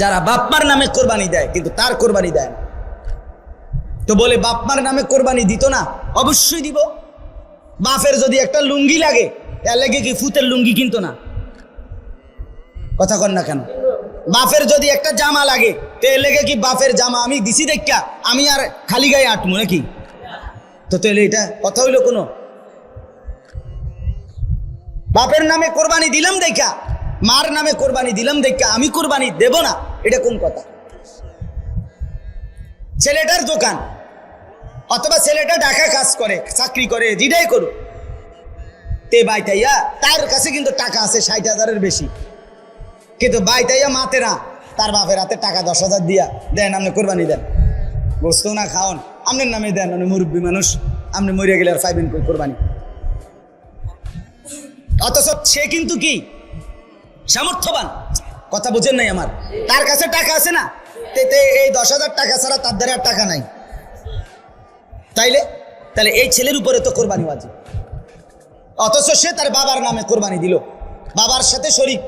যারা বাপমার নামে কোরবানি দেয়, কিন্তু তার কোরবানি দেয় না। তো বলে, বাপমার নামে কোরবানি দিত না? অবশ্যই দিব। বাপের যদি একটা লুঙ্গি লাগে, তার লেগে কি ফুতের লুঙ্গি কিনতো না? কথা কন না কেন? বাপের যদি একটা জামা লাগে তো এর লেগে কি বাপের জামা আমি দিছি দেখা? আমি আর খালি গায়ে আটমু নাকি? তো তাহলে এটা কথা হইল কোনো? বাপের নামে কোরবানি দিলাম দেখা মার নামে কোরবানি দিলাম, দেখা আমি কোরবানি দেব না। এটা কোন কথা? ছেলেটার দোকান, অথবা ছেলেটা ঢাকা কাজ করে, চাকরি করে, যেটাই করুক। তে বাইতাইয়া, তার কাছে কিন্তু টাকা আছে ষাট হাজারের বেশি। কিন্তু বাইতাইয়া মাতে না তার বাপের হাতে টাকা দশ হাজার দিয়া দেন, আপনি কোরবানি দেন। বস্তু না খাওয়ান আপনার নামে দেন, আপনি মুরব্বী মানুষ, আপনি মরিয়া গেলে আর পাইবেন কই কোরবানি? অথচ সে কিন্তু কি? সামর্থ্যবান। কথা বুঝেন নাই আমার। তার কাছে টাকা আছে না? তে- এই দশ হাজার টাকা ছাড়া তার দ্বারা আর টাকা নাই। তাইলে? তাহলে এই ছেলের উপরে তো কোরবানি ওয়াজিব। অথচ সে তার বাবার নামে কোরবানি দিল। বাবার সাথে শরিক।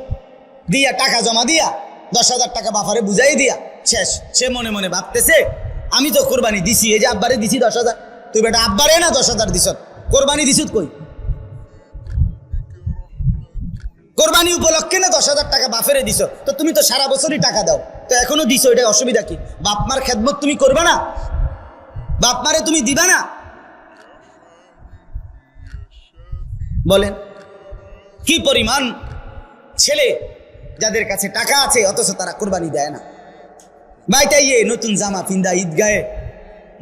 দিয়া টাকা জমা দিয়া, দশ হাজার টাকা বাফারে বুঝাই দিয়া, শেষ। সে মনে মনে ভাবতেছে, আমি তো কোরবানি দিছি, এই যে আব্বারে দিছি দশ হাজার। তুই বেটা আব্বারে না দশ হাজার দিস কোরবানি দিস কই? কোরবানি উপলক্ষে না দশ হাজার টাকা বাফেরে দিছ? তো তুমি তো সারা বছরই টাকা দাও। তো এখনও দিছো এটা অসুবিধা কি? বাপ মার খেদমত তুমি করবে না? বাপমারে তুমি দিবা না? বলেন, কি পরিমাণ ছেলে যাদের কাছে টাকা আছে, অথচ তারা কোরবানি দেয় না? বাইটাইয়ে নতুন জামা পিন্দা ঈদগায়ে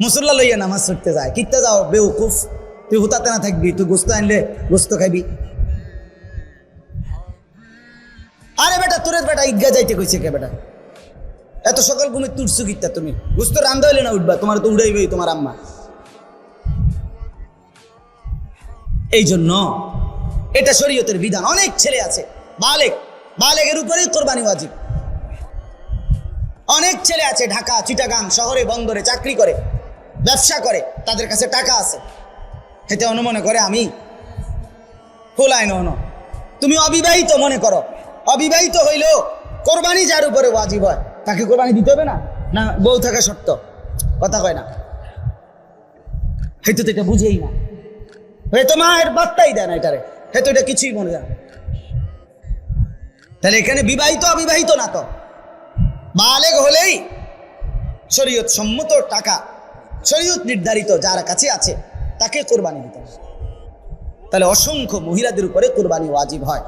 মুসল্লা লইয়া নামাজ পড়তে যায়। কিনতে যাও, বেউকুফ। তুই হুতাতে না থাকবি, তুই গোস্ত আনলে গোস্ত খাবি আরে বেটা, তোরে বেটা ঈদগা যাইতে কইছে কে বেটা? এত সকাল ঘুমে তুটছু কিতা তুমি? বুঝতো রান্দা হইলে না উঠবা, তোমার তো উড়াইবেই তোমার আম্মা। এই জন্য এটা শরীয়তের বিধান। অনেক ছেলে আছে, বালেক, বালেকের উপরেই কোরবানি ওয়াজিব। অনেক ছেলে আছে ঢাকা, চিটাগাং, শহরে, বন্দরে চাকরি করে, ব্যবসা করে, তাদের কাছে টাকা আছে। হেতে অনুমনে করে আমি। ফুলাইন অন তুমি অবিবাহিত মনে করো। অবিবাহিত হইলেও কোরবানি যার উপরে ওয়াজিব হয়, তাকে কোরবানি দিতে হবে না? না, বউ থাকা সত্য। কথা কয় না। হয়তো তো এটা বুঝেই না। হয়তো মায়ের বার্তাই দেয় না এটারে। হয়তো এটা কিছুই মনে যায় তাহলে এখানে বিবাহিত, অবিবাহিত না তো? বালেগ হলেই শরীয়ত সম্মত টাকা, শরীয়ত নির্ধারিত যার কাছে আছে, তাকে কোরবানি দিতে হবে। তাহলে অসংখ্য মহিলাদের উপরে কোরবানি ওয়াজিব হয়।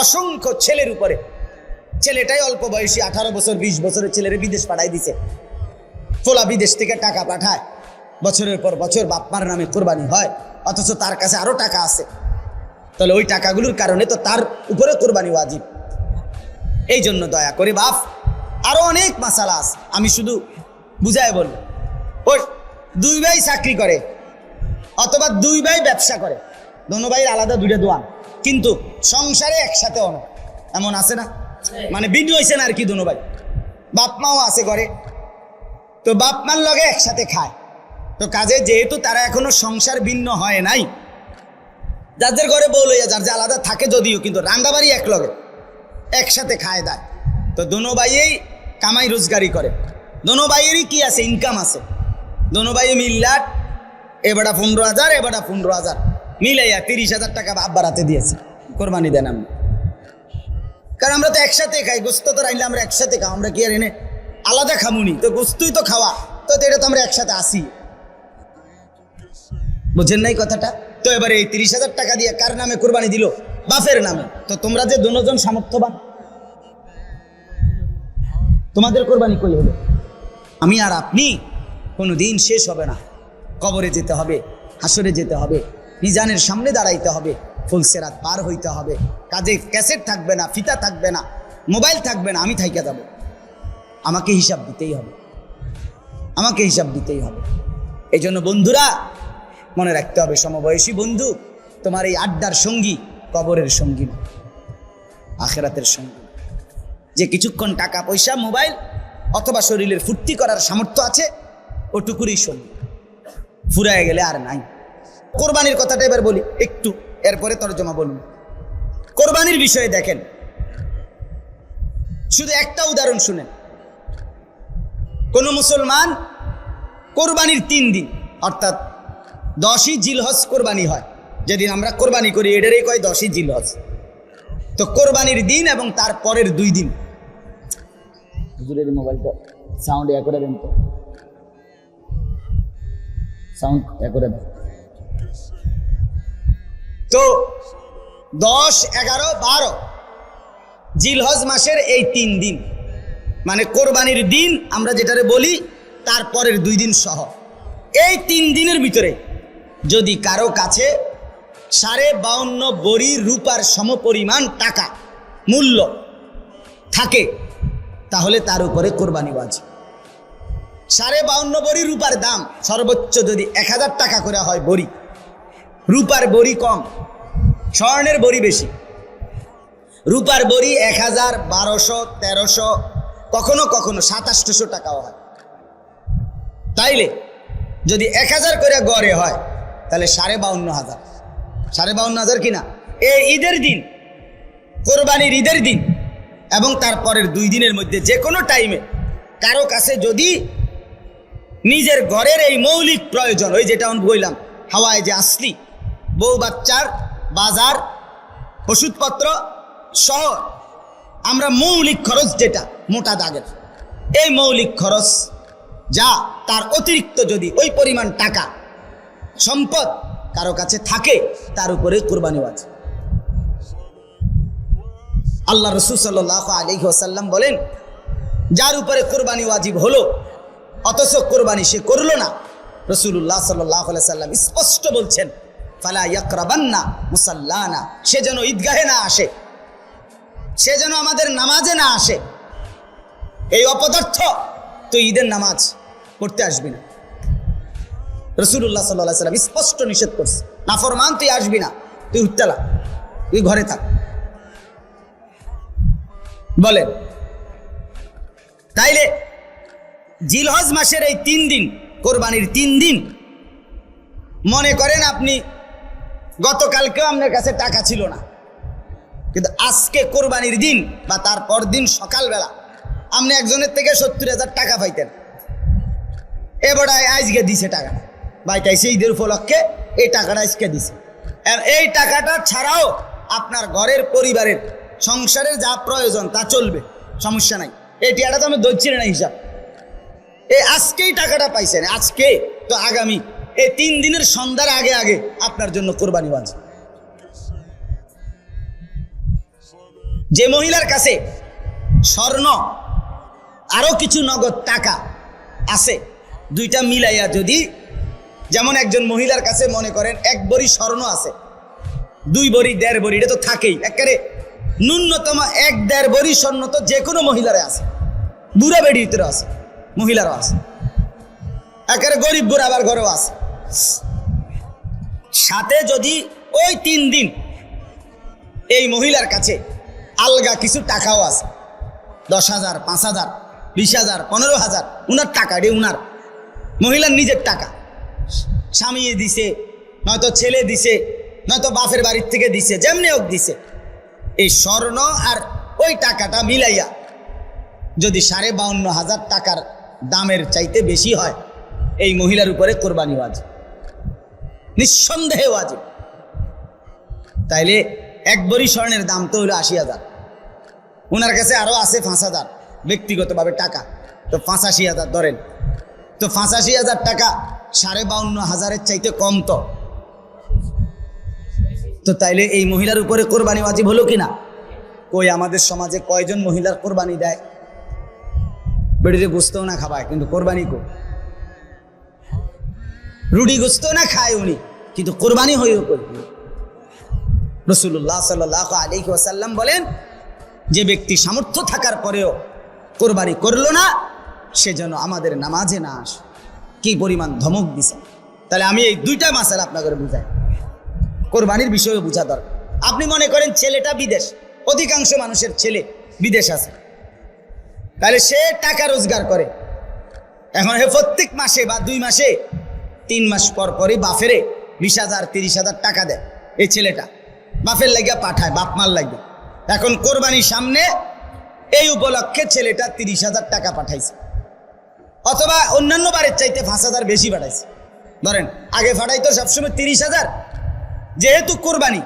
অসংখ্য ছেলের উপরে। ছেলেটাই অল্প বয়সী, আঠারো বছর, বিশ বছরের ছেলের বিদেশ পাঠাই দিছে। ফোলা বিদেশ থেকে টাকা পাঠায়। বছরের পর বছর বাপ্পার নামে কোরবানি হয়, অথচ তার কাছে আরও টাকা আছে। তাহলে ওই টাকাগুলোর কারণে তো তার উপরে কোরবানি ওয়াজিব। এই জন্য দয়া করে বাপ, আরও অনেক মাসালা আছে। আমি শুধু বুঝায় বলি ওই দুই ভাই চাকরি করে, অথবা দুই ভাই ব্যবসা করে। দোনো ভাইয়ের আলাদা দুইটা দোয়ান কিন্তু সংসারে একসাথে অন এমন আছে না? মানে বিন্দু হয়েছে না আর কি দুনো ভাই? বাপ মাও আছে ঘরে। তো বাপ মার লগে একসাথে খায়। তো কাজে যেহেতু তারা এখনও সংসার ভিন্ন হয় নাই, যাদের ঘরে বউ লইয়া যার যে আলাদা থাকে যদিও, কিন্তু রান্দাবাড়ি এক লগে একসাথে খায় দেয়। তো দোনো ভাইয়েই কামাই রোজগারি করে। দোনো ভাইয়েরই কি আছে? ইনকাম আছে। দোনো ভাইয়ে মিল্লাট এবারটা পনেরো হাজার এবারটা পনেরো হাজার। মিলাইয়া তিরিশ হাজার টাকা আব্বার হাতে দিয়েছে। কোরবানি দেন আমরা কারণ আমরা তো একসাথে খাই, গোস্ত তো রাইলে আমরা একসাথে খাও আমরা কি আর এনে আলাদা খামুনি? তো গোস্তই তো খাওয়া, তো এটা তো আমরা একসাথে আসি। বুঝেন নাই কথাটা? তো এবারে এই তিরিশ হাজার টাকা দিয়ে কার নামে কোরবানি দিল? বাফের নামে। তো তোমরা যে দুজন সামর্থ্যবান, তোমাদের কোরবানি কই হলো? আমি আর আপনি কোনো দিন শেষ হবে না। কবরে যেতে হবে হাসরে যেতে হবে। মিজানের সামনে দাঁড়াইতে হবে। ফুল ফুলসেরাত পার হইতে হবে। কাজে ক্যাসেট থাকবে না, ফিতা থাকবে না, মোবাইল থাকবে না, আমি থাইকা যাব। আমাকে হিসাব দিতেই হবে। আমাকে হিসাব দিতেই হবে। এই জন্য বন্ধুরা, মনে রাখতে হবে, সমবয়সী বন্ধু, তোমার এই আড্ডার সঙ্গী কবরের সঙ্গী না, আখেরাতের সঙ্গী যে কিছুক্ষণ টাকা, পয়সা, মোবাইল অথবা শরীরের ফুর্তি করার সামর্থ্য আছে, ওটুকুরই সঙ্গী। ফুরায় গেলে আর নাই। কোরবানির কথাটা এবার বলি, একটু, এরপরে তর্জমা বলুন। কোরবানির বিষয়ে দেখেন। শুধু একটা উদাহরণ শুনেন। কোন মুসলমান কোরবানির তিন দিন, অর্থাৎ দশই জিলহজ কোরবানি হয়। যেদিন আমরা কোরবানি করি এটারই কয় দশই জিলহজ। তো কোরবানির দিন এবং তার পরের দুই দিন। মোবাইলটা সাউন্ড ইয়া সাউন্ড তো দশ, এগারো, বারো। জিলহজ মাসের এই তিন দিন মানে কোরবানির দিন আমরা যেটারে বলি তারপরের দুই দিন সহ। এই তিন দিনের ভিতরে যদি কারও কাছে সাড়ে বাউন্ন বড়ি রূপার সমপরিমাণ টাকা, মূল্য থাকে, তাহলে তার উপরে কোরবানি বাজি সাড়ে বাউন্ন বড়ি রূপার দাম সর্বোচ্চ যদি এক হাজার টাকা করে হয় বড়ি রূপার বড়ি কম, স্বর্ণের বড়ি বেশি। রূপার বড়ি এক হাজার বারোশো, তেরোশো, কখনো কখনো সাতাশশো টাকাও হয়। তাইলে যদি এক হাজার করে গড়ে হয়, তাহলে সাড়ে বাউন্ন হাজার। সাড়ে বাউন্ন হাজার কিনা? এই ঈদের দিন, কোরবানির ঈদের দিন এবং তারপরের দুই দিনের মধ্যে যে কোনো টাইমে কারও কাছে যদি নিজের ঘরের এই মৌলিক প্রয়োজন, ওই যেটা আমি বললাম, হাওয়ায় যে আসলি বউ বাচ্চার বাজার, ওষুধপত্র সহ আমরা মৌলিক খরচ যেটা, মোটা দাগের। এই মৌলিক খরচ যা তার অতিরিক্ত যদি ওই পরিমাণ টাকা, সম্পদ কারও কাছে থাকে, তার উপরে কোরবানি আছে। আল্লাহ রসুল সাল্লাহ আলী ওসাল্লাম বলেন, যার উপরে কোরবানি ওয়াজিব হলো, অথচ কোরবানি সে করল না রসুল্লাহ সাল্লাহ সাল্লাম স্পষ্ট বলছেন ফালা মুসাল্লানা। সে যেন ঈদগাহে না আসে, সে যেন আমাদের নামাজে না আসে। এই অপদার্থ, তুই ঈদের নামাজ পড়তে আসবি না। রসুল্লাহ সাল্লাহ সাল্লাম স্পষ্ট নিষেধ করছে, নাফরমান তুই আসবি না, তুই উঠতেলা তুই ঘরে থাক। বলেন তাইলে জিলহজ মাসের এই তিন দিন, কোরবানির তিন দিন, মনে করেন আপনি গতকালকেও আপনার কাছে টাকা ছিল না। কিন্তু আজকে কোরবানির দিন বা তারপর দিন সকালবেলা আপনি একজনের থেকে সত্তর হাজার টাকা পাইতেন। এবার আজকে দিছে টাকাটা বাইটাইছে ঈদের উপলক্ষে এই টাকাটা আজকে দিছে। আর এই টাকাটা ছাড়াও আপনার ঘরের পরিবারের, সংসারের যা প্রয়োজন তা চলবে, সমস্যা নাই। এই টাকাটা তো আমি ধরছি না হিসাব। এই আজকেই টাকাটা পাইছেন। আজকে তো আগামী এই তিন দিনের সন্ধ্যার আগে আগে আপনার জন্য কোরবানি বাজ যে মহিলার কাছে স্বর্ণ, আরও কিছু নগদ টাকা আছে, দুইটা মিলাইয়া যদি যেমন একজন মহিলার কাছে মনে করেন এক বড়ি স্বর্ণ আছে, দুই বড়ি, দেড় বড়ি, এটা তো থাকেই। একেবারে ন্যূনতম এক, দেড় বড়ি স্বর্ণ তো যে কোনো মহিলারে আছে। বুড়া বেড়ির ভিতরে আছে, মহিলারও আছে। একেবারে গরিব বুড়া আবার ঘরেও আছে। সাথে যদি ওই তিন দিন এই মহিলার কাছে আলগা কিছু টাকাও আছে, দশ হাজার, পাঁচ হাজার, বিশ হাজার, পনেরো হাজার, উনার টাকা রে উনার। মহিলার নিজের টাকা। স্বামী দিছে, নয়তো ছেলে দিছে, নয়তো বাপের বাড়ির থেকে দিছে, যেমনি হোক দিছে। এই স্বর্ণ আর ওই টাকাটা মিলাইয়া যদি সাড়ে বাউন্ন হাজার টাকার দামের চাইতে বেশি হয়, এই মহিলার উপরে কোরবানি ওয়াজিব নিঃসন্দেহে ওয়াজিব। তাইলে এক বড়ি স্বর্ণের দাম তো হলো আশি হাজার। ওনার কাছে আরও আছে পাঁচ হাজার, ব্যক্তিগতভাবে টাকা। তো পাঁচাশি হাজার, ধরেন। তো পাঁচাশি হাজার টাকা সাড়ে বাউন্ন হাজারের চাইতে কম তো। তো তাইলে এই মহিলার উপরে কোরবানি ওয়াজিব হলো কিনা? কই, আমাদের সমাজে কয়জন মহিলার কোরবানি দেয়? বেড়িতে গুস্তও না খাবায়, কিন্তু কোরবানি কো? রুডি গুস্তও না খায় উনি? কিন্তু কোরবানি হয়েও কই রসুল্লাহ সাল্লাহ আলী ওয়াসাল্লাম বলেন, যে ব্যক্তি সামর্থ্য থাকার পরেও কোরবানি করল না, সে যেন আমাদের নামাজে না আসে। কি পরিমাণ ধমক দিছে। তাহলে আমি এই দুইটা মাসাল আপনাদের বুঝাই। কোরবানির বিষয়ে বোঝা দরকার। আপনি মনে করেন ছেলেটা বিদেশ, অধিকাংশ মানুষের ছেলে বিদেশ আছে। তাহলে সে টাকা রোজগার করে। এখন প্রত্যেক মাসে বা দুই মাসে তিন মাস পর পরই বাফেরে বিশ হাজার, তিরিশ হাজার টাকা দেয় এই ছেলেটা। বাপের লাগিয়া পাঠায়, বাপ মার লাগে এখন কোরবানির সামনে এই উপলক্ষে ছেলেটা তিরিশ হাজার টাকা পাঠাইছে। অথবা অন্যান্য বারের চাইতে পাঁচ হাজার বেশি পাঠাইছে। ধরেন, আগে পাঠাইতো সবসময় তিরিশ হাজার, যেহেতু কোরবানি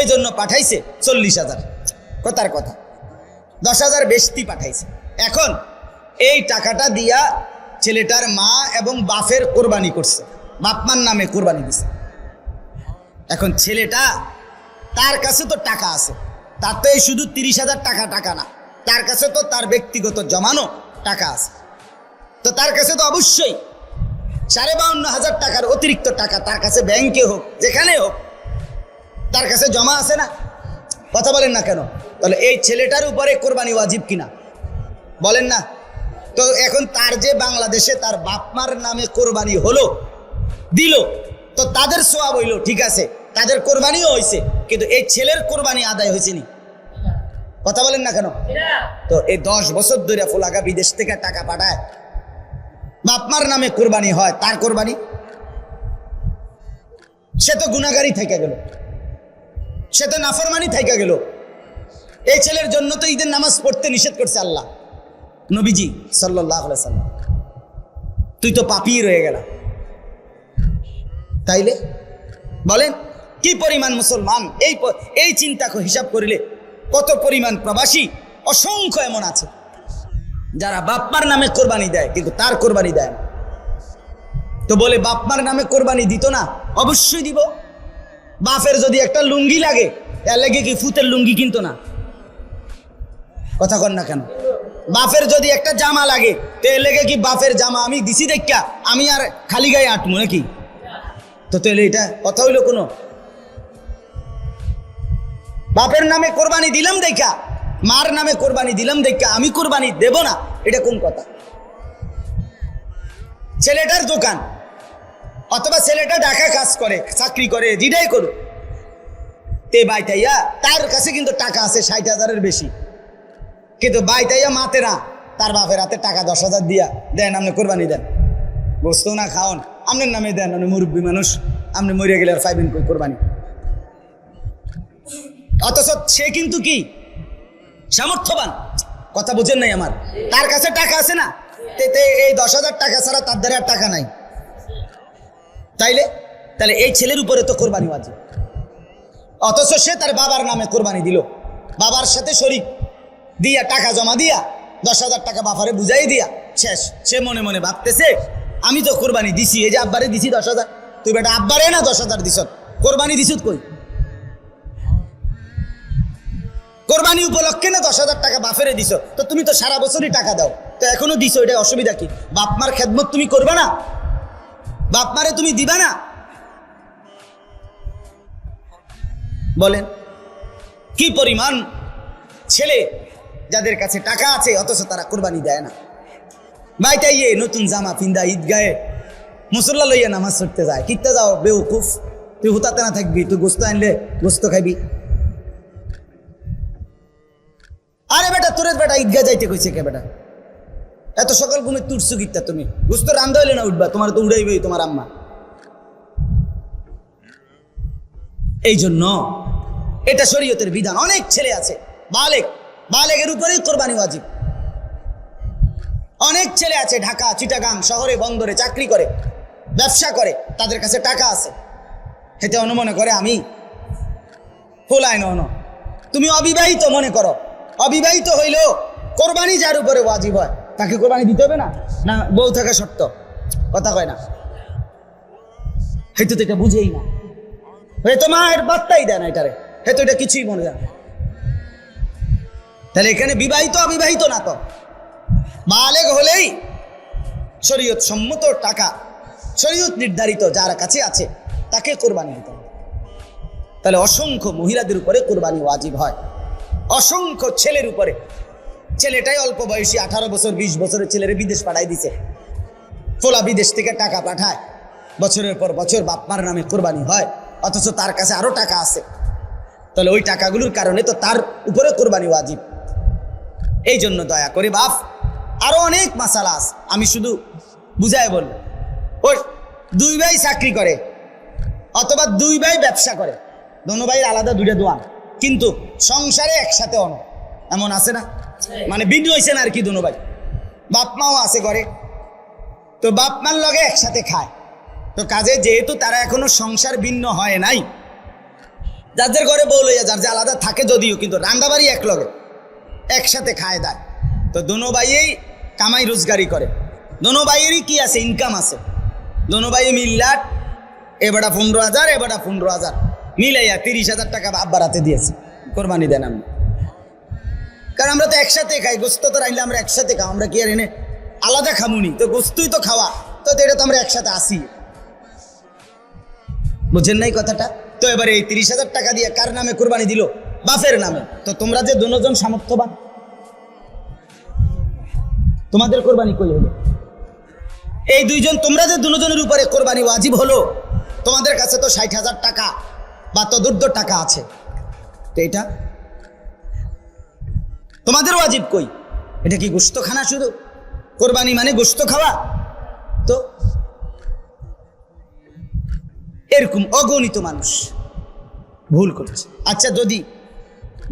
এই জন্য পাঠাইছে চল্লিশ হাজার। কথার কথা। দশ হাজার বেশি পাঠাইছে। এখন এই টাকাটা দিয়া ছেলেটার মা এবং বাপের কোরবানি করছে। বাপমার নামে কোরবানি দিছে। এখন ছেলেটা তার কাছে তো টাকা আছে। তাতে শুধু তিরিশ হাজার টাকা টাকা না। তার কাছে তো তার ব্যক্তিগত জমানো টাকা আছে। তো তার কাছে তো অবশ্যই সাড়ে বাউন্ন হাজার টাকার অতিরিক্ত টাকা তার কাছে ব্যাংকে হোক, যেখানে হোক, তার কাছে জমা আছে না? কথা বলেন না কেন? তাহলে এই ছেলেটার উপরে কোরবানি ওয়াজিব কিনা? বলেন না। তো এখন তার যে বাংলাদেশে তার বাপমার নামে কোরবানি হলো, দিল তো তাদের সোয়াব হইল, ঠিক আছে, তাদের কোরবানিও হয়েছে কিন্তু এই ছেলের কোরবানি আদায় হয়েছে নি কথা বলেন না কেন? তো এই দশ বছর ধরে ফোলাকা বিদেশ থেকে টাকা পাঠায়। বাপমার নামে কোরবানি হয়, তার কোরবানি? সে তো গুণাগারি থেকে গেল। সে তো নাফরমানি থেকে গেল। এই ছেলের জন্য তো ঈদের নামাজ পড়তে নিষেধ করছে আল্লাহ। নবীজি সাল্লাহ সাল্লাম তুই তো পাপি রয়ে গেলা। তাইলে? বলেন, কি পরিমাণ মুসলমান? এই এই চিন্তা হিসাব করিলে কত পরিমাণ প্রবাসী? অসংখ্য এমন আছে। যারা বাপমার নামে কোরবানি দেয়, কিন্তু তার কোরবানি দেয় না। তো বলে বাপমার নামে কোরবানি দিত না? অবশ্যই দিব। বাপের যদি একটা লুঙ্গি লাগে এর লাগে কি ফুতের লুঙ্গি কিনতো না? কথা কন না কেন? বাপের যদি একটা জামা লাগে তো লেগে কি বাপের জামা আমি দিছি দেখা? আমি আর খালি গায়ে আটমু নাকি? তো তাহলে এটা কথা হইল কোনো? বাপের নামে কোরবানি দিলাম দেখা, মার নামে কোরবানি দিলাম দেখা, আমি কোরবানি দেব না, এটা কোন কথা? ছেলেটার দোকান, অথবা ছেলেটা ঢাকা কাজ করে, চাকরি করে, যেটাই করুক, তে বাইতাইয়া তার কাছে কিন্তু টাকা আছে ষাট হাজারের বেশি। কিন্তু বাইতাইয়া মাতে না তার বাপের হাতে টাকা দশ হাজার দিয়া দেন, আপনি কোরবানি দেন। বস্তু না, খাওন। আপনার নামে দেন আপনি মুরব্বী মানুষ। আপনি মরিয়া গেলে আর ফাইবেন কই কোরবানি। অথচ সে কিন্তু কি? সামর্থ্যবান। কথা বুঝেন নাই আমার। তার কাছে টাকা আছে না? এই দশ হাজার টাকা ছাড়া তার দ্বারা আর টাকা নাই। তাইলে? তাহলে এই ছেলের উপরে তো কোরবানি ওয়াজিব। অথচ সে তার বাবার নামে কোরবানি দিল। বাবার সাথে শরিক। দিয়া টাকা জমা দিয়া দশ হাজার টাকা বাফারে বুঝাই দিয়া। শেষ। সে মনে মনে ভাবতেছে আমি তো কোরবানি দিছি, এই যে আব্বারে দিছি দশ হাজার। তুই বেটা আব্বারে না দশ হাজার দিছ কোরবানি দিছ কই? কোরবানি উপলক্ষে না দশ হাজার টাকা বাফেরে দিছ? তো তুমি তো সারা বছরই টাকা দাও। তো এখনও দিছো, এটা অসুবিধা কি? বাপ মার খেদমত তুমি করবে না? বাপ মারে তুমি দিবা না? বলেন, কি পরিমাণ ছেলে যাদের কাছে টাকা আছে, অথচ তারা কোরবানি দেয় না? বাইটা ইয়ে নতুন জামা পিন্দা ঈদগাহে মুসল্লা লইয়া নামাজ পড়তে যায়। কিত্তে যাও বেউকুফ তুই হুতাতে না থাকবি, তুই গোস্ত আনলে গোস্ত খাবি আরে বেটা, তোর বেটা ঈদগা যাইতে কইছে কে বেটা? এত সকাল ঘুমে তুটছু কিত্তা তুমি? গোস্ত রান্ধা হইলে না উঠবা, তোমার তো উড়াইবেই তোমার আম্মা। এই জন্য এটা শরীয়তের বিধান। অনেক ছেলে আছে, বালেক। বালেকের উপরেই কোরবানি ওয়াজিব। অনেক ছেলে আছে ঢাকা, চিটাগাং শহরে, বন্দরে চাকরি করে, ব্যবসা করে, তাদের কাছে টাকা আছে। হেতে অনুমনে করে আমি ফুলায় নন তুমি অবিবাহিত মনে করো। অবিবাহিত হইলেও কোরবানি যার উপরে ওয়াজিব হয়। তাকে কোরবানি দিতে হবে না? না, বউ থাকা সত্য কথা কয় না। হয়তো তো এটা বুঝেই না। হয়তো মায়ের বার্তাই দেয় না এটারে। হয়তো এটা কিছুই মনে যায়। তাহলে এখানে বিবাহিত, অবিবাহিত না তো? বালেগ হলেই শরীয়ত সম্মত টাকা, শরীয়ত নির্ধারিত যার কাছে আছে, তাকে কোরবানি দিতে হবে। তাহলে অসংখ্য মহিলাদের উপরে কোরবানি ওয়াজিব হয়। অসংখ্য ছেলের উপরে। ছেলেটাই অল্প বয়সী, আঠারো বছর, বিশ বছরের ছেলেরে বিদেশ পাঠাই দিছে। ফোলা বিদেশ থেকে টাকা পাঠায়। বছরের পর বছর বাপমার নামে কোরবানি হয়, অথচ তার কাছে আরও টাকা আছে। তাহলে ওই টাকাগুলোর কারণে তো তার উপরে কোরবানি ওয়াজিব। এই জন্য দয়া করে বাপ আরও অনেক মাসালা আছে। আমি শুধু বুঝায় বলল ও দুই ভাই চাকরি করে, অথবা দুই ভাই ব্যবসা করে। দোনো ভাইয়ের আলাদা দুইটা দোয়ান কিন্তু সংসারে একসাথে অন। এমন আছে না? মানে ভিন্ন হয়েছে না আর কি দুনো ভাই। বাপ মাও আছে ঘরে। তো বাপ মার লগে একসাথে খায়। তো কাজে যেহেতু তারা এখনও সংসার ভিন্ন হয় নাই, যাদের ঘরে বউ লইয়া যার যে আলাদা থাকে যদিও, কিন্তু রান্দাবাড়ি এক লগে। একসাথে খায় দেয়। তো দোনো ভাইয়েই কামাই রোজগারি করে। দোনো ভাইয়েরই কি আছে? ইনকাম আছে। দোনো ভাই মিল্লাট এবারটা পনেরো হাজার এবারটা পনেরো হাজার। মিলাইয়া তিরিশ হাজার টাকা বাপ বাড়াতে দিয়েছে। কোরবানি দেন আমি কারণ আমরা তো একসাথে খাই, গোস্ত তো রাইলে আমরা একসাথে খাও, আমরা কি আর এনে আলাদা খামুনি? তো গোস্তই তো খাওয়া। তো এটা তো আমরা একসাথে আসি। বুঝেন নাই কথাটা? তো এবারে এই তিরিশ হাজার টাকা দিয়ে কার নামে কোরবানি দিল? বাফের নামে। তো তোমরা যে দুজন সামর্থ্যবান। তোমাদের কোরবানি কই হলো? এই দুইজন, তোমরা যে দুজনের উপরে কোরবানি ওয়াজিব হলো, তোমাদের কাছে তো ষাট হাজার টাকা বা তদুর্ধ টাকা আছে। তো এটা? তোমাদের ওয়াজিব কই? এটা কি গোস্ত খানা শুধু? কোরবানি মানে গোস্ত খাওয়া? তো এরকম অগণিত মানুষ। ভুল করেছে। আচ্ছা যদি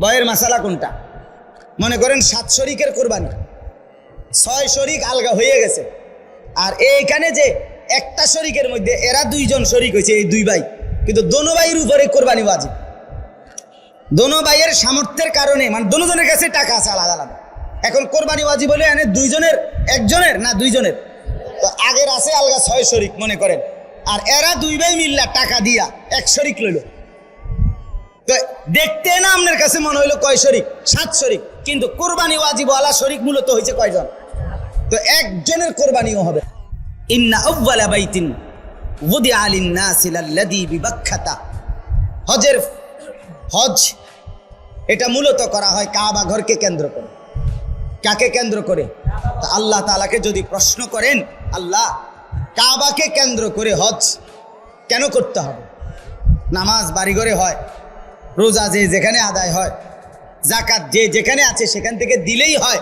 বয়ের মাসালা কোনটা? মনে করেন সাত শরিকের কোরবানি। ছয় শরিক আলগা হয়ে গেছে। আর এইখানে যে একটা শরিকের মধ্যে এরা দুইজন শরিক হয়েছে, এই দুই ভাই। কিন্তু দোনো ভাইয়ের উপরে কোরবানি বাজি দোনো ভাইয়ের সামর্থ্যের কারণে মানে দোনোজনের কাছে টাকা আছে আলাদা আলাদা। এখন কোরবানি বাজি বলে এনে দুইজনের, একজনের না দুইজনের? তো আগের আছে আলগা ছয় শরিক, মনে করেন। আর এরা দুই ভাই মিল্লা টাকা দিয়া এক শরিক লইল। তো দেখতে না আপনার কাছে মনে হইল কয় শরিক? সাত শরিক। কিন্তু কোরবানি ওয়াজিব আলা শরিক মূলত হয়েছে কয়জন? তো একজনের কোরবানিও হবে। ইন্না আউ্বালা বাইতিন ওদি আলিন নাসিলাল্লাদি বিবাক্ষাতা হজের হজ, এটা মূলত করা হয় কাবা ঘরকে কেন্দ্র করে। কাকে কেন্দ্র করে? তা আল্লাহ তালাকে যদি প্রশ্ন করেন, আল্লাহ, কাবাকে কেন্দ্র করে হজ কেন করতে হবে? নামাজ বাড়িঘরে হয়, রোজা যে যেখানে আদায় হয় জাকাত যে যেখানে আছে সেখান থেকে দিলেই হয়।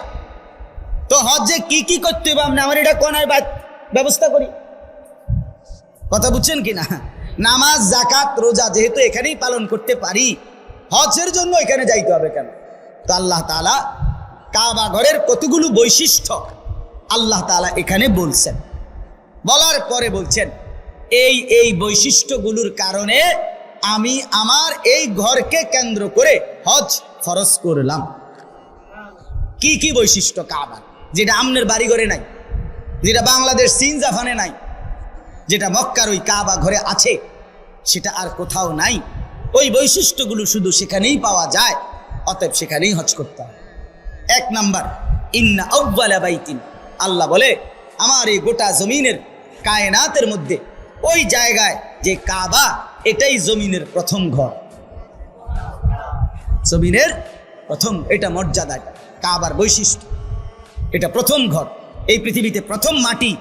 তো হজে কি কি করতে হবে আপনি আমার এটা কোনায় ব্যবস্থা করি। কথা বুঝছেন কি না? নামাজ জাকাত রোজা যেহেতু এখানেই পালন করতে পারি হজের জন্য এখানে যাইতে হবে কেন? তো আল্লাহ তালা কাবা ঘরের কতগুলো বৈশিষ্ট্য আল্লাহ তালা এখানে বলছেন। বলার পরে বলছেন, এই এই বৈশিষ্ট্যগুলোর কারণে আমি আমার এই ঘরকে কেন্দ্র করে হজ ফরজ করলাম। কি কি বৈশিষ্ট্য কাবার? যেটা আমনের বাড়ি ঘরে নাই, যেটা বাংলাদেশ, চীন, জাপানে নাই, যেটা মক্কার ওই কাবা ঘরে আছে, সেটা আর কোথাও নাই। ওই বৈশিষ্ট্যগুলো শুধু সেখানেই পাওয়া যায়, অতএব সেখানেই হজ করতে হবে। এক নাম্বার, ইন্না আউ্বালা বাইতিন। আল্লাহ বলে, আমার এই গোটা জমিনের কায়নাতের মধ্যে, ওই জায়গায় যে কাবা, এটাই জমিনের প্রথম ঘর। জমিনের প্রথম, এটা মর্যাদা এটা কাবার বৈশিষ্ট্য। এটা প্রথম ঘর। এই পৃথিবীতে প্রথম মাটি।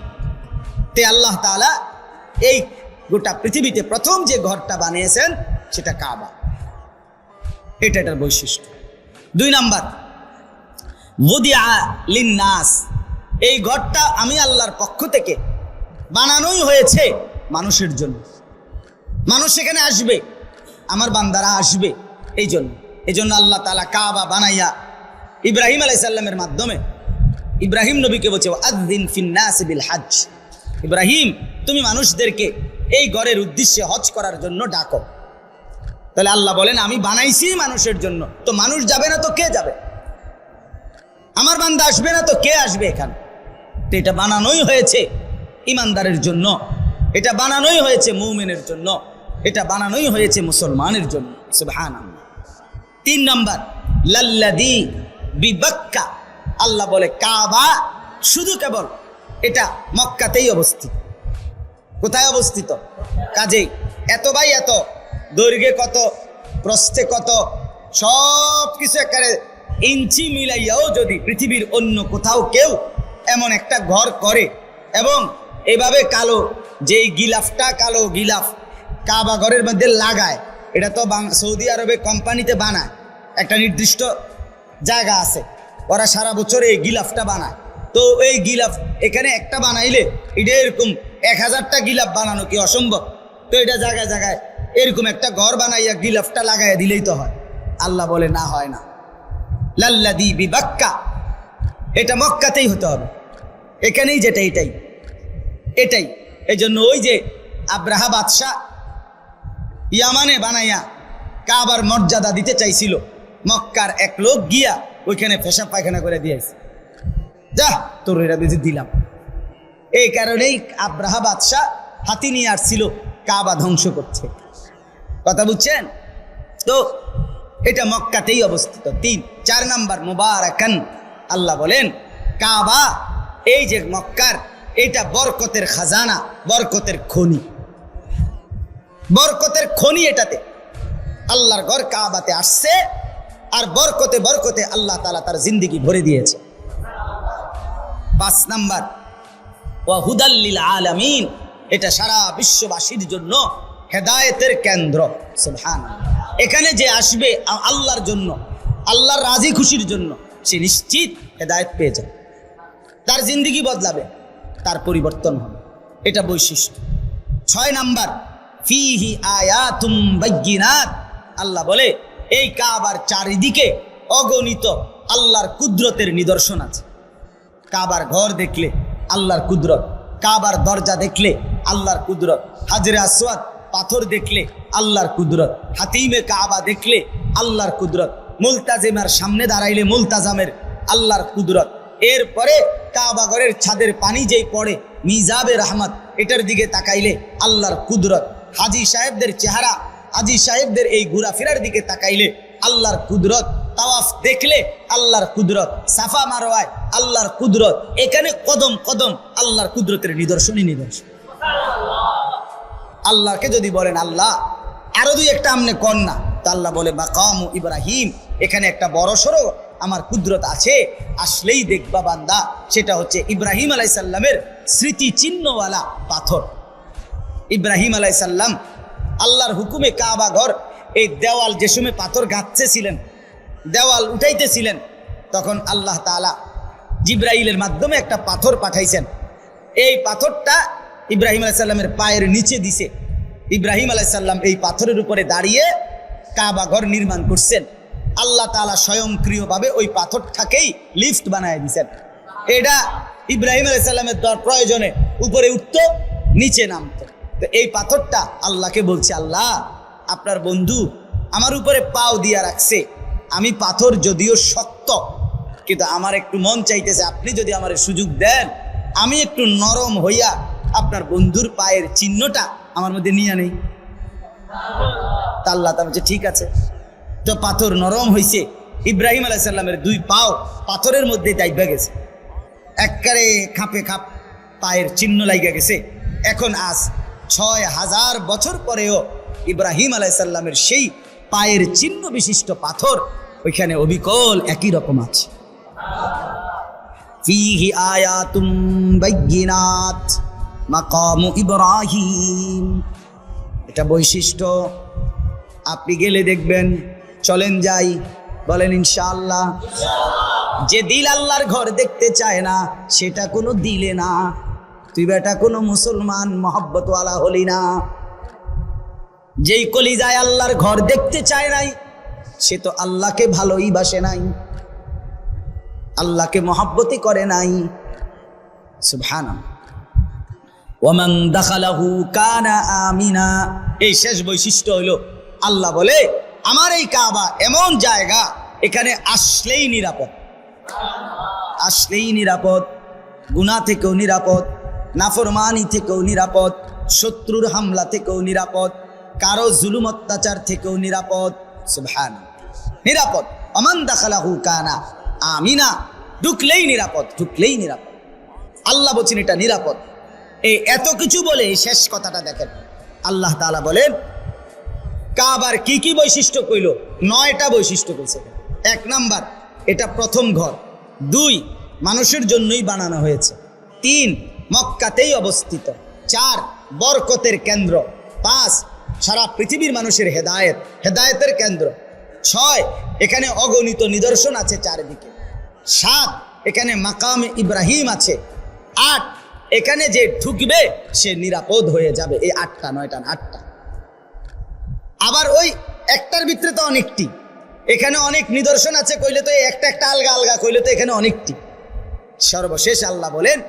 তে আল্লাহ তাআলা এই গোটা পৃথিবীতে প্রথম যে ঘরটা বানিয়েছেন, সেটা কাবা। এটা এটার বৈশিষ্ট্য। দুই নাম্বার বুদিয়া লিন্নাস। এই ঘরটা আমি আল্লাহর পক্ষ থেকে বানানোই হয়েছে মানুষের জন্য। মানুষ সেখানে আসবে, আমার বান্দারা আসবে এই জন্য এই জন্য আল্লাহ তালা কাবা বানাইয়া ইব্রাহিম আলাইসাল্লামের মাধ্যমে ইব্রাহিম নবীকে বলছে আদিন ফিন্নাস বিল হাজ ইব্রাহিম, তুমি মানুষদেরকে এই ঘরের উদ্দেশ্যে হজ করার জন্য ডাকো। তাহলে আল্লাহ বলেন, আমি বানাইছি মানুষের জন্য। তো মানুষ যাবে না তো কে যাবে? আমার বান্দা আসবে না তো কে আসবে এখানে? তো এটা বানানোই হয়েছে ইমানদারের জন্য। এটা বানানোই হয়েছে মৌমেনের জন্য। এটা বানানোই হয়েছে মুসলমানের জন্য। সুবহানাল্লাহ। তিন নম্বর লাল্লাদি বিবাক্কা। আল্লাহ বলে, কাবা শুধু কেবল এটা মক্কাতেই অবস্থিত। কোথায় অবস্থিত? কাজেই এত বাই এত, দৈর্ঘ্যে কত, প্রস্থে কত সব কিছু একেবারে ইঞ্চি মিলাইয়াও যদি পৃথিবীর অন্য কোথাও কেউ এমন একটা ঘর করে এবং এভাবে কালো যেই গিলাফটা কালো গিলাফ কাবা ঘরের মধ্যে লাগায়, এটা তো সৌদি আরবে কোম্পানিতে বানায়। একটা নির্দিষ্ট জায়গা আছে। ওরা সারা বছর এই গিলাফটা বানায়। তো এই গিলাফ এখানে একটা বানাইলে এটা এরকম এক হাজারটা গিলাফ বানানো কি অসম্ভব? তো এটা জায়গায় জায়গায় এরকম একটা ঘর বানাইয়া গিলাফটা লাগাইয়া দিলেই তো হয়। আল্লাহ বলে, না, হয় না। লাল্লা লাল্লাদি বিবাক্কা। এটা মক্কাতেই হতে হবে। এখানেই যেটা এটাই। এটাই। এই জন্য ওই যে আব্রাহা বাদশাহ ইয়ামানে বানাইয়া কাবার মর্যাদা দিতে চাইছিল, মক্কার এক লোক গিয়া ওইখানে পেশাব পায়খানা করে দিয়েছে যা, তোর এটা বেশি দিলাম। এই কারণেই আব্রাহা বাদশাহ হাতি নিয়ে আসছিল, কাবা ধ্বংস করছে কথা বুঝছেন? তো এটা মক্কাতেই অবস্থিত। তিন, চার নাম্বার মুবারাকান, আল্লাহ বলেন, কাবা, এই যে মক্কার, এটা বরকতের খাজানা, বরকতের খনি। বরকতের খনি এটাতে। আল্লাহর ঘর কাবাতে আসছে আর বরকতে বরকতে আল্লাহ তালা তার জিন্দিগি ভরে দিয়েছে। পাঁচ নাম্বার ওয়াহুদাল্লিল আলামিন, এটা সারা বিশ্ববাসীর জন্য হেদায়েতের কেন্দ্র। সুবহান এখানে যে আসবে আল্লাহর জন্য, আল্লাহর রাজি খুশির জন্য, সে নিশ্চিত হেদায়েত পেয়ে যাবে। তার জিন্দিগি বদলাবে, তার পরিবর্তন হবে। এটা বৈশিষ্ট্য। ছয় নাম্বার, ফিহি আয়াতুম বাইয়িনাত। আল্লাহ বলে এই কাবার চারিদিকে অগণিত আল্লাহর কুদরতের নিদর্শন আছে। কাবার ঘর দেখলে আল্লাহর কুদরত, কাবার দরজা দেখলে আল্লাহর কুদরত, হাজরে আসওয়াদ পাথর দেখলে আল্লাহর কুদরত, হাতিমে কাবা দেখলে আল্লাহর কুদরত, মুলতাজিমার সামনে দাঁড়াইলে মুলতাজামের আল্লাহর কুদরত। এরপরে কাবা ঘরের ছাদের পানি যেই পড়ে, মিজাবে রহমত, এটার দিকে তাকাইলে আল্লাহর কুদরত। হাজি সাহেবদের চেহারা হাজি সাহেবদের এই ঘোরাফেরার দিকে তাকাইলে আল্লাহর কুদরত তাওয়াফ দেখলে আল্লাহর কুদরত সাফা মারোয়ায় আল্লাহর কুদরত। এখানে কদম কদম আল্লাহর কুদরতের নিদর্শনই নিদর্শন। আল্লাহকে যদি বলেন, আল্লাহ, আরও দুই একটা আমনে কন না। তা আল্লাহ বলে বাকাম ইব্রাহিম, এখানে একটা বড় সড়ো আমার কুদরত আছে, আসলেই দেখবা বান্দা, সেটা হচ্ছে ইব্রাহিম আলাইসাল্লামের স্মৃতি চিহ্নওয়ালা পাথর। ইব্রাহিম আলাইসাল্লাম আল্লাহর হুকুমে কাবা ঘর, এই দেওয়াল যে সময় পাথর গাঁথতেছিলেন দেওয়াল উঠাইতেছিলেন, তখন আল্লাহ তাআলা জিব্রাইলের মাধ্যমে একটা পাথর পাঠাইছেন। এই পাথরটা ইব্রাহিম আলাইসাল্লামের পায়ের নিচে দিছে। ইব্রাহিম আলাইসাল্লাম এই পাথরের উপরে দাঁড়িয়ে কাবা ঘর নির্মাণ করছেন। আল্লাহ তাআলা স্বয়ংক্রিয়ভাবে ওই পাথরটাকেই লিফট বানায় দিছেন। এটা ইব্রাহিম আলাইসাল্লামের দর প্রয়োজনে উপরে উঠতো, নিচে নামতো। তো এই পাথরটা আল্লাহকে বলছে, আল্লাহ, আপনার বন্ধু আমার উপরে পাও দিয়া রাখছে। আমি পাথর যদিও শক্ত, কিন্তু আমার একটু মন চাইতেছে, আপনি যদি আমার সুযোগ দেন, আমি একটু নরম হইয়া আপনার বন্ধুর পায়ের চিহ্নটা আমার মধ্যে নিয়ে নেই তা আল্লাহ তা বলছে, ঠিক আছে। তো পাথর নরম হইছে। ইব্রাহিম আলাইসাল্লামের দুই পাও পাথরের মধ্যে দাইবা গেছে। একবারে খাপে খাপ পায়ের চিহ্ন লাইগা গেছে। এখন আজ ছয় হাজার বছর পরেও ইব্রাহিম আলাইসাল্লামের সেই পায়ের চিহ্ন বিশিষ্ট পাথর ওইখানে অবিকল একই রকম আছে। ফিহি আয়াতুম বাইয়িনাত মাকামু ইব্রাহিম। এটা বৈশিষ্ট্য। আপনি গেলে দেখবেন, চলেন যাই, বলেন ইনশাআল্লাহ। যে দিল আল্লাহর ঘর দেখতে চায় না, সেটা কোনো দিলে না। তুই বেটা কোনো মুসলমান, মহব্বতওয়ালা হলি না। যেই কলিজায় আল্লাহর ঘর দেখতে চায় নাই, সে তো আল্লাহকে ভালোই বাসে নাই, আল্লাহকে মহব্বতই করে নাই। সুবহানা ওয়ামান দাখালাহু কানা আমিনা। এই শেষ বৈশিষ্ট্য হলো, আল্লাহ বলে, আমার এই কাবা এমন জায়গা, এখানে আসলেই নিরাপদ। আসলেই নিরাপদ গুণা থেকেও নিরাপদ। নাফরমানি থেকেও নিরাপদ, শত্রুর হামলা থেকেও নিরাপদ, কারও জুলুম অত্যাচার থেকেও নিরাপদ সুবহান নিরাপদ। অমান দাখালাহু কানা। আমিনা। ঢুকলেই নিরাপদ ঢুকলেই নিরাপদ। আল্লাহ বলছেন এটা নিরাপদ। এই এত কিছু বলে শেষ কথাটা দেখেন। আল্লাহ তাআলা বলেন, কাবার কি কি বৈশিষ্ট্য কইল? নয়টা বৈশিষ্ট্য কইছে। এক নাম্বার, এটা প্রথম ঘর। দুই, মানুষের জন্যই বানানো হয়েছে। তিন মক্কাতেই অবস্থিত। চার, বরকতের কেন্দ্র। পাঁচ, সারা পৃথিবীর মানুষের হেদায়েত, হেদায়েতের কেন্দ্র। ছয়, এখানে অগণিত নিদর্শন আছে চারিদিকে। সাত, এখানে মাকাম ইব্রাহিম আছে। আট, এখানে যে ঢুকবে, সে নিরাপদ হয়ে যাবে। এই আটটা, নয়টা, আটটা। আবার ওই একটার ভিতরে তো অনেকটি। এখানে অনেক নিদর্শন আছে, কইলে তো একটা একটা আলগা আলগা, কইলে তো এখানে অনেকটি। সর্বশেষ আল্লাহ বলেন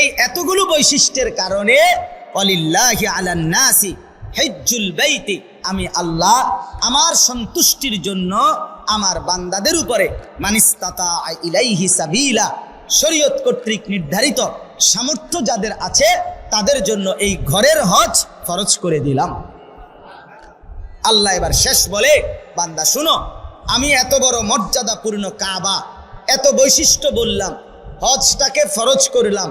এই এতগুলো বৈশিষ্ট্যের কারণে অলিল্লাহি আলান নাসি হেজ্জুল বাইতি, আমি আল্লাহ আমার সন্তুষ্টির জন্য আমার বান্দাদের উপরে মানিস্তাতা ইলাইহি সাবিলা, শরীয়ত কর্তৃক নির্ধারিত সামর্থ্য যাদের আছে তাদের জন্য এই ঘরের হজ ফরজ করে দিলাম। আল্লাহ এবার শেষ বলে, বান্দা শুনো, আমি এত বড় মর্যাদাপূর্ণ কাবা, এত বৈশিষ্ট্য বললাম, হজটাকে ফরজ করলাম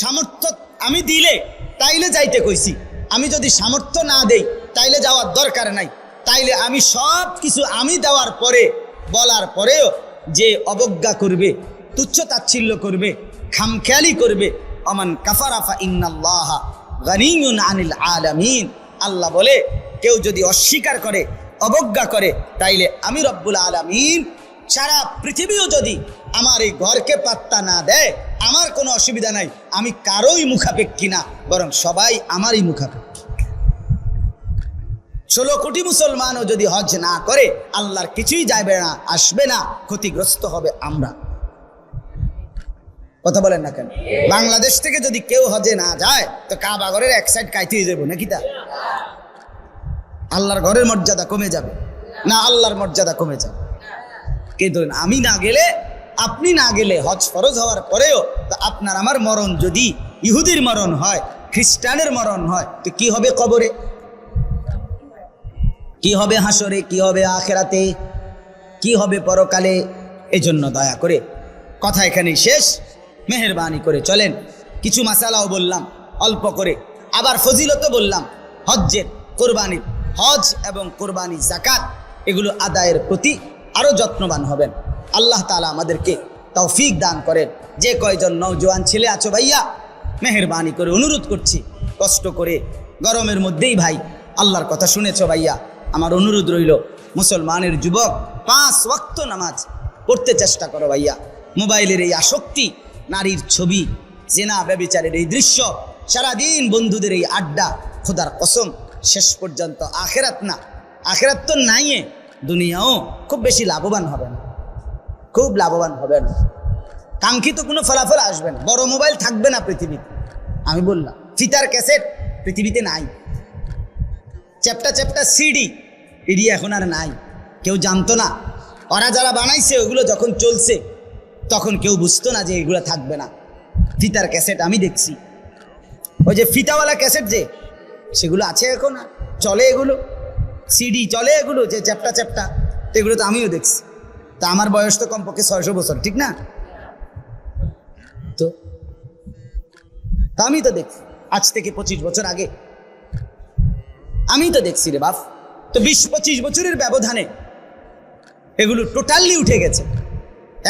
সামর্থ্য আমি দিলে তাইলে যাইতে কইছি। আমি যদি সামর্থ্য না দেই, তাইলে যাওয়ার দরকার নাই। তাইলে আমি সব কিছু আমি দেওয়ার পরে, বলার পরেও যে অবজ্ঞা করবে, তুচ্ছ তাচ্ছিল্য করবে, খামখেয়ালি করবে, অমান কাফারাফা ইন্নাল্লাহ গানিয়ুন আনিল আলামিন। আল্লাহ বলে, কেউ যদি অস্বীকার করে, অবজ্ঞা করে, তাইলে আমি রব্বুল আলামিন সারা পৃথিবীও যদি আমার এই ঘরকে পাত্তা না দেয় আমার কোনো অসুবিধা নাই। আমি কারোই মুখাপেক্ষী না, বরং সবাই আমারই মুখাপেক্ষী। ষোলো কোটি মুসলমানও যদি হজ না করে, আল্লাহর কিছুই যাবে না, আসবে না, ক্ষতিগ্রস্ত হবে আমরা। কথা বলেন না কেন? বাংলাদেশ থেকে যদি কেউ হজে না যায়, তো কাবা ঘরের এক সাইড কাইতেই যাব, নাকি তা? আল্লাহর ঘরের মর্যাদা কমে যাবে, না আল্লাহর মর্যাদা কমে যাবে? কিন্তু আমি না গেলে আপনি না গেলে হজ ফরজ হওয়ার পরেও তো আপনার আমার মরণ যদি ইহুদির মরণ হয়, খ্রিস্টানের মরণ হয়, তো কি হবে কবরে? কি হবে হাসরে? কি হবে আখেরাতে? কি হবে পরকালে? এজন্য দয়া করে কথা এখানেই শেষ। মেহরবানি করে চলেন। কিছু মাসালাও বললাম, অল্প করে। আবার ফজিলতও বললাম, হজ্জের কোরবানির হজ এবং কোরবানি জাকাত এগুলো আদায়ের প্রতি আরও যত্নবান হবেন। আল্লাহ তালা আমাদেরকে তৌফিক দান করেন। যে কয়জন নৌজওয়ান ছেলে আছো ভাইয়া, মেহরবানি করে অনুরোধ করছি, কষ্ট করে, গরমের মধ্যেই ভাই, আল্লাহর কথা শুনেছ ভাইয়া, আমার অনুরোধ রইল, মুসলমানের যুবক, পাঁচ ওয়াক্ত নামাজ পড়তে চেষ্টা করো ভাইয়া। মোবাইলের এই আসক্তি, নারীর ছবি, জেনা ব্যবিচারের এই দৃশ্য, সারাদিন বন্ধুদের এই আড্ডা, খোদার কসম, শেষ পর্যন্ত আখেরাত না। আখেরাত তো নাইয়ে, দুনিয়াও খুব বেশি লাভবান হবে না। খুব লাভবান হবে না কাঙ্ক্ষিত কোনো ফলাফল আসবে না। বড় মোবাইল থাকবে না পৃথিবীতে। আমি বললাম, ফিতার ক্যাসেট পৃথিবীতে নাই। চ্যাপ্টা চ্যাপ্টা সিডি ইডি এখন আর নাই। কেউ জানতো না। ওরা যারা বানাইছে, ওগুলো যখন চলছে, তখন কেউ বুঝতো না যে এগুলো থাকবে না। ফিতার ক্যাসেট আমি দেখছি। ওই যে ফিতাওয়ালা ক্যাসেট যে, সেগুলো আছে এখন চলে এগুলো। সিডি চলে এগুলো যে চ্যাপ্টা চ্যাপ্টা এগুলো তো আমিও দেখছি। তা আমার বয়স তো কমপক্ষে ছয়শো বছর, ঠিক না? তো আমি তো দেখছি, আজ থেকে পঁচিশ বছর আগে। আমি তো দেখছি রে বাপ, তো বিশ পঁচিশ বছরের ব্যবধানে এগুলো টোটালি উঠে গেছে।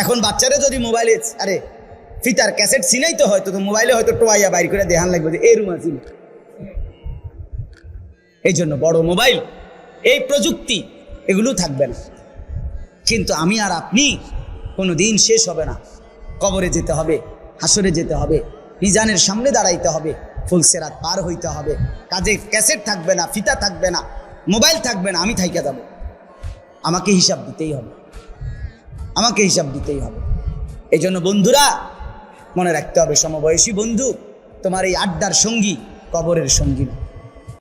এখন বাচ্চারা যদি মোবাইলে, আরে, ফিতার ক্যাসেট সিনাই তো হয়তো, তো মোবাইলে হয়তো টোয়াইয়া বাইর করে দেহান লাগবে যে, এই রুম আছে এই জন্য বড় মোবাইল, এই প্রযুক্তি, এগুলো থাকবে না। কিন্তু আমি আর আপনি কোনো দিন শেষ হবে না। কবরে যেতে হবে, হাসরে যেতে হবে, মিজানের সামনে দাঁড়াইতে হবে ফুলসেরাত পার হইতে হবে। কাজে ক্যাসেট থাকবে না, ফিতা থাকবে না, মোবাইল থাকবে না, আমি থাইকে যাব। আমাকে হিসাব দিতেই হবে। আমাকে হিসাব দিতেই হবে। এই জন্য বন্ধুরা, মনে রাখতে হবে, সমবয়সী বন্ধু, তোমার এই আড্ডার সঙ্গী কবরের সঙ্গী না।